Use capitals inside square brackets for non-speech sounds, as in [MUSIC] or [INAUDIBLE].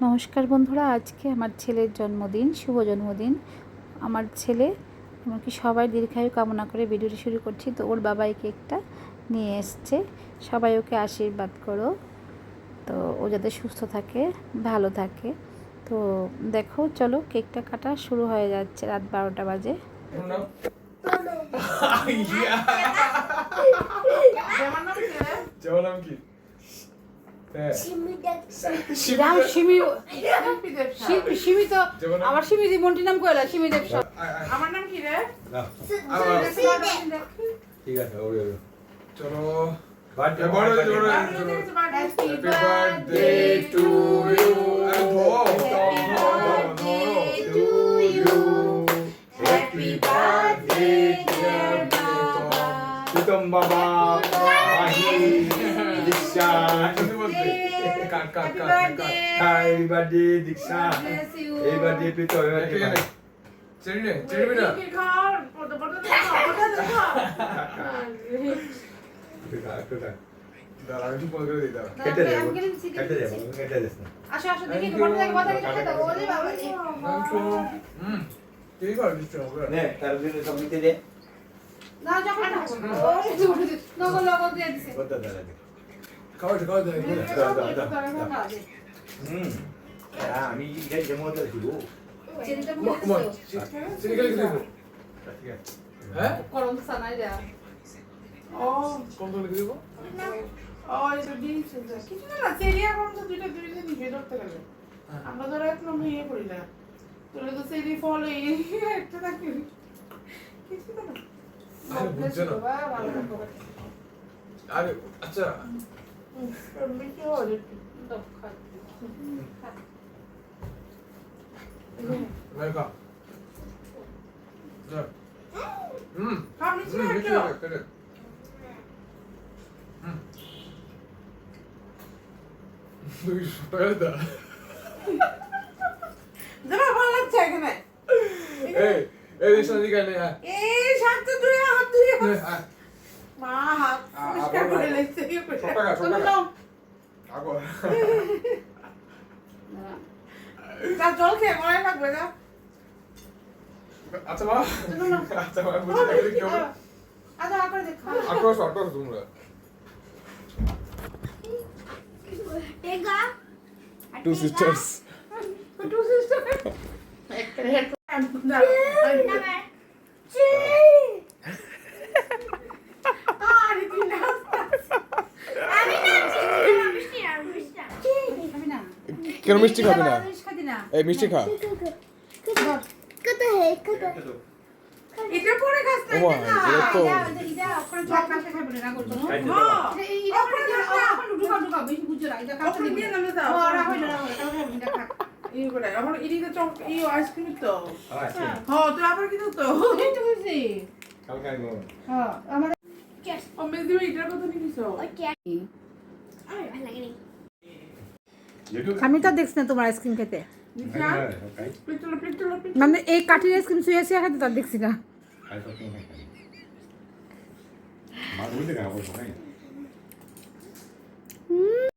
নমস্কার বন্ধুরা আজকে আমার ছেলের জন্মদিন শুভ জন্মদিন। আমার ছেলে এমনকি সবাই দীর্ঘায়ু কামনা করে ভিডিওটি শুরু করছি। তো ওর বাবা এই কেকটা নিয়ে এসছে। সবাই ওকে আশীর্বাদ করো। তো ও যাতে সুস্থ থাকে ভালো থাকে। তো দেখো চলো কেকটা কাটা শুরু হয়ে যাচ্ছে রাত বারোটা বাজে। [LAUGHS] Uno. [LAUGHS] [LAUGHS] যেমন নাম কি হ্যাঁ রাম সিমি শিল্পী সিমি তো যেমন আমার সিমি দি নাম কইলা সিমি দেব। আমার নাম কি রে? ঠিক আছে ওরে ওরে। চলো। বার্থডে বড় বড় হয়েছে, চলো। Happy birthday to you. Cut. Happy birthday Diksha এই বার্থডে প্রীতম এই ঠিক বার্থডে আছে। চেরি নে, চেরি না। দাঁড়া, আমি একটু পজ করে দিই, দাঁড়া। কেটে দেব কেটে দেব কেটে দেব আসো আসো দেখি তোমার থেকে কথা কেটে দাও ওরে বাবা রে Thank you. হুম, ঠিক আছে, দিচ্ছি হবে। নে তার জন্য সব নিতে দে না যখন ওরে তুমি নগল লগল দিয়ে দিছে কত দাঁড়া দে খাও, এটা খাও, দেখো। দাও দাও দাও হুম হ্যাঁ আমি এটা ডেমো তো চে- চেরি খেলে কি দেবো? হ্যাঁ? করম সানাই যা? আমরা ধরো এক নম্বর ইয়ে করি না তোরা তো সেরি ফল এই একটা থাকি কিছু না আরে, বুঝছে না। আরে, আচ্ছা, বেশি হয় ভাই খা। যা। হুম, খাও নিচ্ছি হুম, না মিষ্টি একটু খাবে, খেলে। হুম। দুইশো টাকা দা। যাবা ভালো লাগছে এখানে এই, এই দিশা। মা হাত পরিষ্কার করে। লেগছে তুমি। আগো। যা জল খেয়ে মনে লাগবে না আচ্ছা, মা। আচ্ছা, মা, বুঝে থাকলে কি হবে? আচ্ছা আবার দেখ আঠারোশো, আঠারোশো তোমরা। Two sisters. টু সিস্টার একটা হেড আরে তুই নাচ খাবি না কেন মিষ্টি খাবি না? এই মিষ্টি খা। এটা পরে খাস না ওমা এটা খা। এটা তো এটা এটা ওখানে জল কাছে খাবে না করতো খাইতে হ্যাঁ। দাও এটা এটা ওখানে ওখানে ঢুকা ঢুকা বেশি বুঝছ না এটা কাছে দিয়ে নামে দাও। ওরা হইল না ওটা খা। করে এখন এদিকে চক আইসক্রিম তো হ্যাঁ তুই আবার কিন্তু তো? একটু বুঝছি কালকে আইবো। হ্যাঁ আমার ও মেজি এটার কথা না। তোমার আইসক্রিম খেতে? পিটলো পিটলো পিটলো মানে এই কাঠির আইসক্রিম শুয়ে শুয়ে খেতে তার দেখছি না।